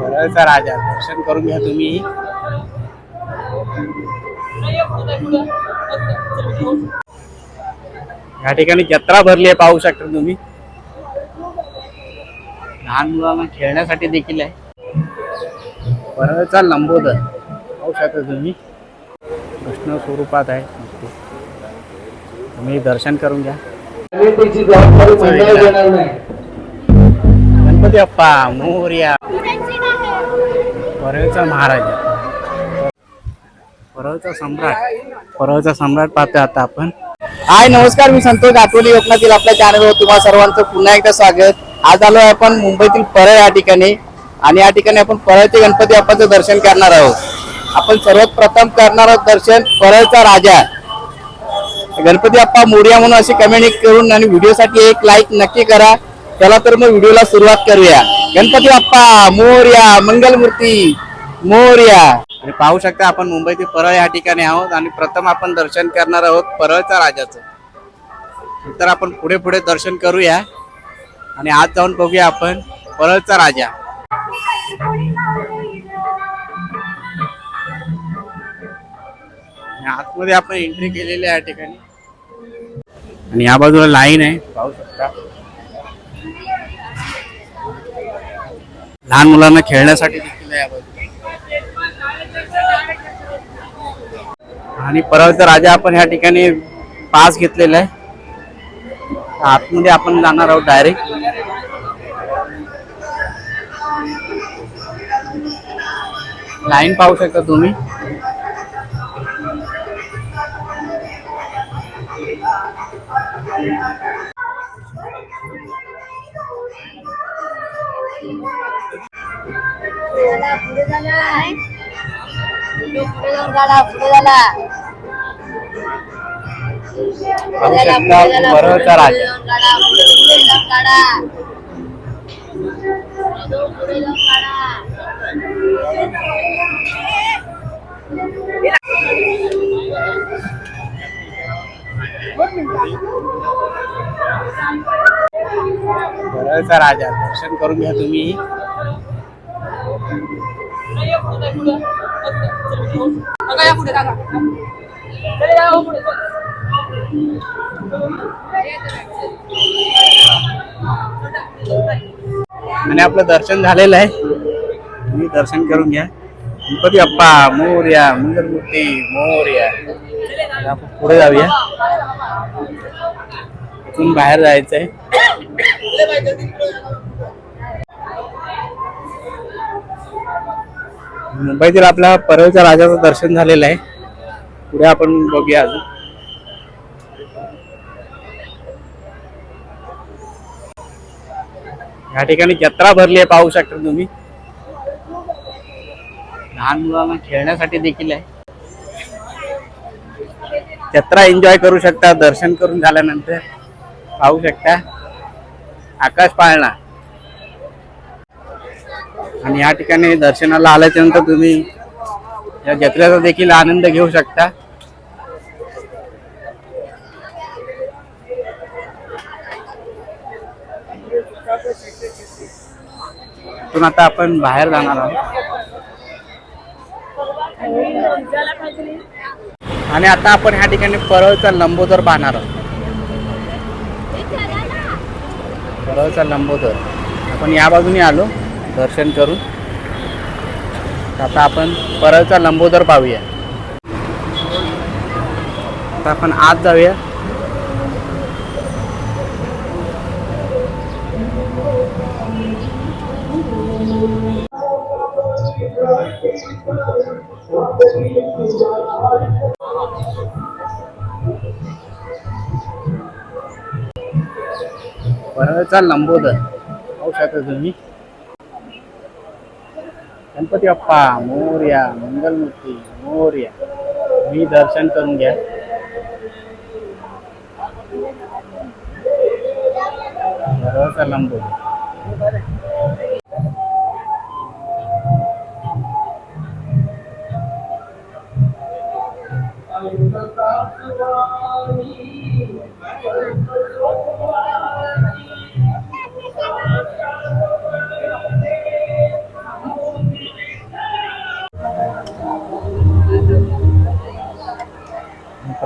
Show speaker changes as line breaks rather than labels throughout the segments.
परळचा राजा दर्शन करून घ्या तुम्ही. या ठिकाणी जत्रा भरली आहे पाहू शकता तुम्ही. लहान मुलांना खेळण्यासाठी देखील आहे. परळचा लंबोदर. पाहू शकता तुम्ही. कृष्ण स्वरूपात आहे. तुम्ही दर्शन करून घ्या. गणपती अप्पा मोर्या. परळचा महाराजा. परळचा सम्राट. परळचा सम्राट पाहतोय आता आपण. हाय नमस्कार मी संतोष आठवली कोकणातील आपल्या चॅनलवर तुम्हाला सर्वांचं पुन्हा एकदा स्वागत. आज आलो आपण मुंबईतील परळ या ठिकाणी आणि या ठिकाणी आपण परळचे गणपती बाप्पाचं दर्शन करणार आहोत. आपण सर्वात प्रथम करणार आहोत दर्शन परळचा राजा. गणपती बाप्पा मोर्या म्हणून अशी कमेंट करून आणि व्हिडिओसाठी एक लाईक नक्की करा. चला तर मग व्हिडिओला सुरुवात करूया. गणपती बाप्पा मोर्या मंगलमूर्ती मोर्या. आणि पाहू शकता आपण मुंबईतील परळ या ठिकाणी आहोत आणि प्रथम आपण दर्शन करणार आहोत परळचा राजाचं. नंतर आपण पुढे पुढे दर्शन करूया आणि आज जाऊन बघूया आपण परळचा राजा. आणि आतमध्ये आपण एंट्री केलेली आहे या ठिकाणी. आणि या बाजूला लाईन आहे. पाहू शकता. लहान मुलांना खेळण्यासाठी देखील आहे या बाजूला आणि परळचा राजा आपण ह्या ठिकाणी पास घेतलेला आहे. आतमध्ये आपण जाणार आहोत डायरेक्ट लाईन पाहू शकता तुम्ही.
पुढे झाला. पुढे जाऊन काढा पुढे झाला.
राजा दर्शन करून घ्या तुम्ही. आणि आपलं दर्शन झालेलं आहे. तुम्ही दर्शन करून घ्या. गणपती अप्पा मोर्या मंगलमूर्ती मोर्या. आपण पुढे जाऊया. इथून बाहेर जायचंय. मुंबईतील आपला परळच्या राजाचं दर्शन झालेलं आहे. पुढे आपण बघूया अजून. या ठिकाणी जत्रा भरली आहे पाहू शकता तुम्ही. लहान मुलांना खेळण्यासाठी देखील आहे. जत्रा एन्जॉय करू शकता दर्शन करून झाल्यानंतर. पाहू शकता. आकाश पाळणा. आणि या ठिकाणी दर्शनाला आल्याच्यानंतर तुम्ही या जत्रेचा देखील आनंद घेऊ शकता. पण आता आपण बाहेर जाणार आहोत. आणि आता आपण ह्या ठिकाणी परळचा लंबोदर पाहणार आहोत. परळचा लंबोदर. आपण या बाजूने आलो. दर्शन करून आता आपण परळचा लंबोदर पाहूया. आता आपण आत जाऊया. परळचा लंबोदर. पाहू शकता तुम्ही. गणपती बाप्पा मोर्या मंगलमूर्ती मोर्या. मी दर्शन करून घ्या. परळचा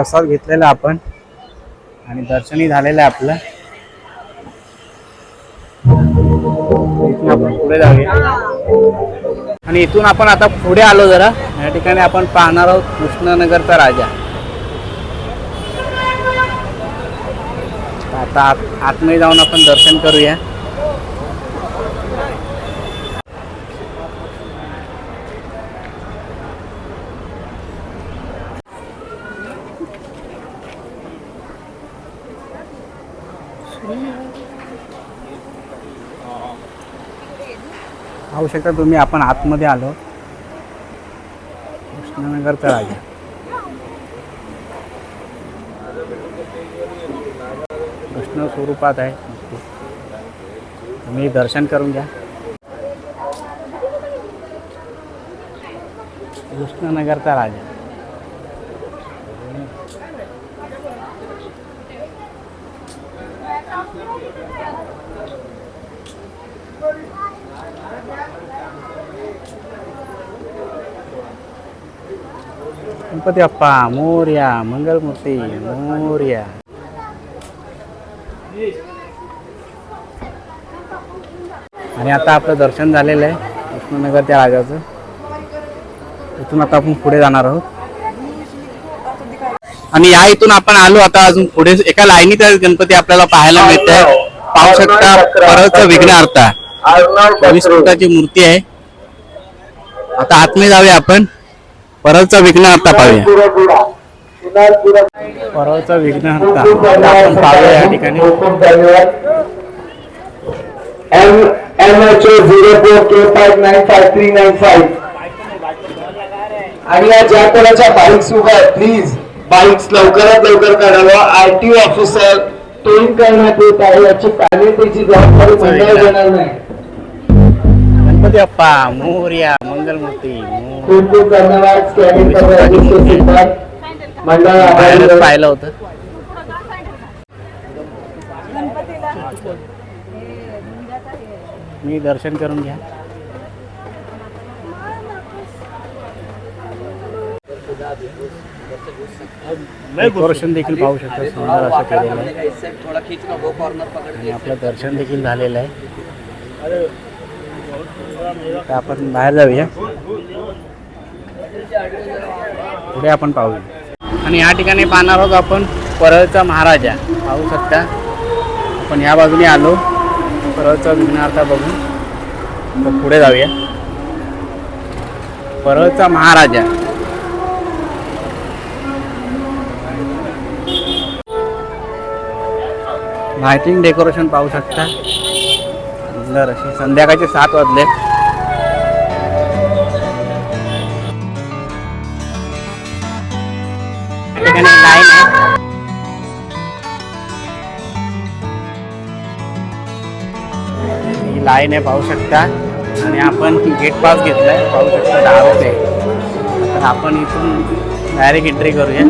प्रसाद घेतलेला आपण. आणि दर्शनही झालेलं आहे आपलं. इथून आपण पुढे जाऊया. आणि इथून आपण आता पुढे आलो जरा. या ठिकाणी आपण पाहणार आहोत कृष्णनगरचा राजा. आता आत आतमध्ये जाऊन आपण दर्शन करूया. पाहू शकता तुम्ही आपण आतमध्ये आलो. कृष्णनगरचा राजा. कृष्ण स्वरूपात आहे. तुम्ही दर्शन करून घ्या. कृष्णनगरचा राजा. गणपती बाप्पा मोर्या मंगलमूर्ती मोर्या आणि आता आपलं दर्शन झालेलं आहे. कृष्णनगर त्या राजाचं. इथून आता आपण पुढे जाणार आहोत. आणि या इथून आपण आलो आता अजून पुढे एका लाईनीत गणपती आपल्याला पाहायला मिळत आहे पाहू शकता परत विघ्नार्था चोवीस फुटाची मूर्ती आहे. आता आतमध्ये जाऊया आपण. परळचा विघ्नार्था पाहूया. परळचा विघ्नहर्ता आपण पाहूया या ठिकाणी.
M M H O zero four K five nine five three nine five. आणि या ज्या कोणाच्या बाईक्स उभ्या आहेत प्लीज बाईक्स लवकरात लवकर काढावा आर टी ऑफिसर टोईंग करण्यात येत आहे. याची पॅनेटीची जबाबदारी मंडळ घेणार नाही
गणपती बाप्पा मोर्या मंगलमूर्ती मोर-
खूप खूप धन्यवाद स्कॅनिंग सिद्धार्थ मंडळ.
पाहिलं होतं. मी दर्शन करून घ्या. डेकोरेशन देखील पाहू शकता सुंदर असं केलेलं आहे. आणि आपलं दर्शन देखील झालेलं आहे. आपण बाहेर जाऊया. पुढे आपण पाहूया आणि या ठिकाणी पाहणार आहोत आपण परळचा महाराजा. पाहू शकता. आपण या बाजूने आलो. परळचा विघ्नार्था बघून. पुढे जाऊया. परळचा महाराजा. लायटिंग डेकोरेशन पाहू शकता. सुंदर अशी. संध्याकाळचे सात वाजले. ठिकाणी लाईन आहे ही लाईन आहे पाहू शकता. आणि आपण गेट पास घेतलाय पाहू शकता दहा रुपये तर आपण इथून डायरेक्ट एंट्री करूया.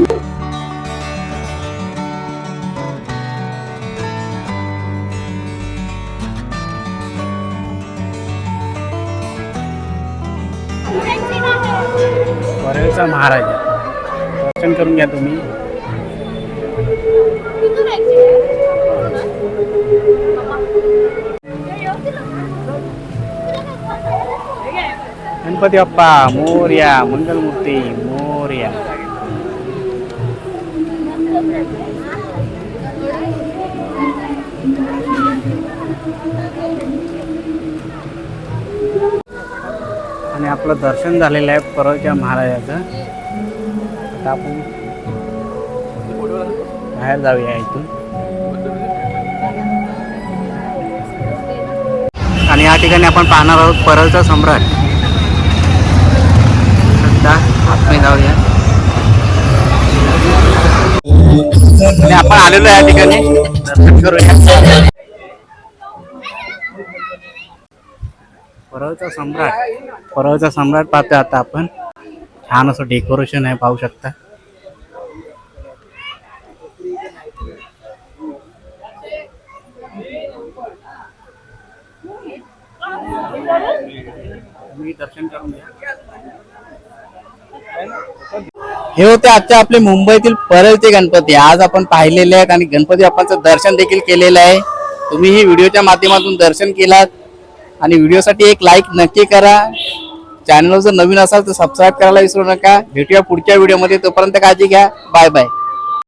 वरळचा महाराजा. दर्शन करून घ्या तुम्ही. गणपती बाप्पा मोर्या मंगलमूर्ती मोर्या. आणि आपलं दर्शन झालेलं आहे परळच्या महाराजाचं. आता आपण बाहेर जाऊया इथून. आणि या ठिकाणी आपण पाहणार आहोत परळचा सम्राट. सध्या आतमध्ये जाऊया. आणि आपण आलेलो आहे या ठिकाणी. दर्शन करूया. परळचा सम्राट. परळचा सम्राट पाहतोय आता आपण. छान असं डेकोरेशन आहे पाहू शकता. हे होते आजच्या आपले मुंबईतील परळचे गणपती. आज आपण पाहिलेले आहेत आणि गणपती बाप्पांचं दर्शन देखील केलेलं आहे. तुम्ही ही व्हिडिओच्या माध्यमातून दर्शन केलात. आणि व्हिडिओसाठी एक लाईक नक्की करा. चॅनल जर नवीन असाल तर सबस्क्राईब करायला विसरू नका. भेटूया पुढच्या व्हिडिओमध्ये तोपर्यंत काळजी घ्या. Bye bye